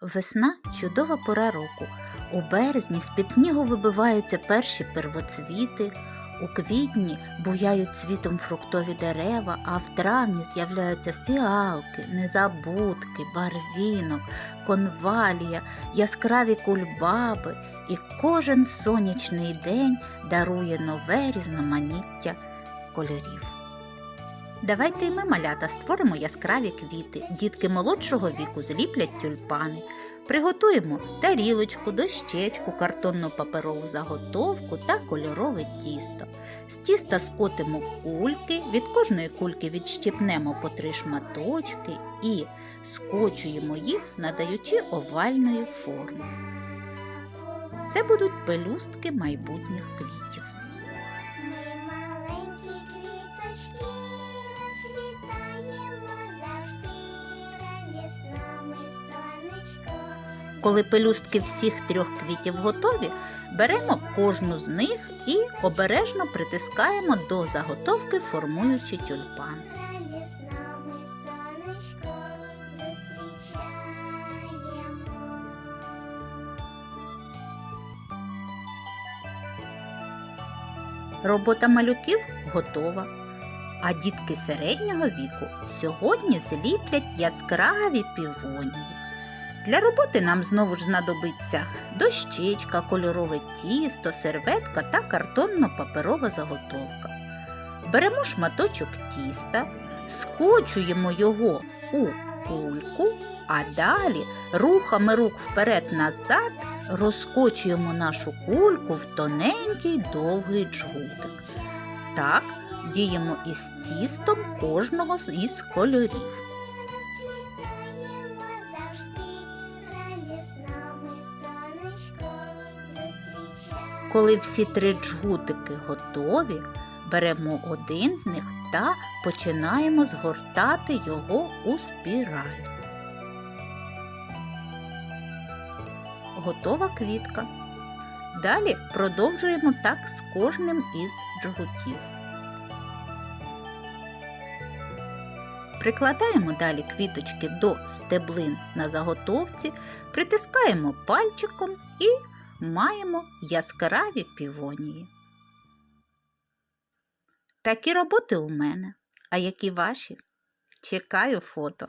Весна чудова пора року. У березні з-під снігу вибиваються перші первоцвіти, у квітні буяють цвітом фруктові дерева, а в травні з'являються фіалки, незабудки, барвінок, конвалія, яскраві кульбаби, і кожен сонячний день дарує нове різноманіття кольорів. Давайте й ми, малята, створимо яскраві квіти. Дітки молодшого віку зліплять тюльпани. Приготуємо тарілочку, дощечку, картонну паперову заготовку та кольорове тісто. З тіста скотимо кульки, від кожної кульки відщипнемо по три шматочки і скочуємо їх, надаючи овальної форми. Це будуть пелюстки майбутніх квітів. Коли пелюстки всіх трьох квітів готові, беремо кожну з них і обережно притискаємо до заготовки, формуючи тюльпан. Робота малюків готова. А дітки середнього віку сьогодні зліплять яскраві півонії. Для роботи нам знову ж знадобиться дощечка, кольорове тісто, серветка та картонно-паперова заготовка. Беремо шматочок тіста, скочуємо його у кульку, а далі рухами рук вперед-назад розкочуємо нашу кульку в тоненький довгий джгутик. Так діємо із тістом кожного із кольорів. Коли всі три джгутики готові, беремо один з них та починаємо згортати його у спіраль. Готова квітка. Далі продовжуємо так з кожним із джгутів. Прикладаємо далі квіточки до стеблин на заготовці, притискаємо пальчиком і маємо яскраві півонії. Такі роботи у мене. А які ваші? Чекаю фото.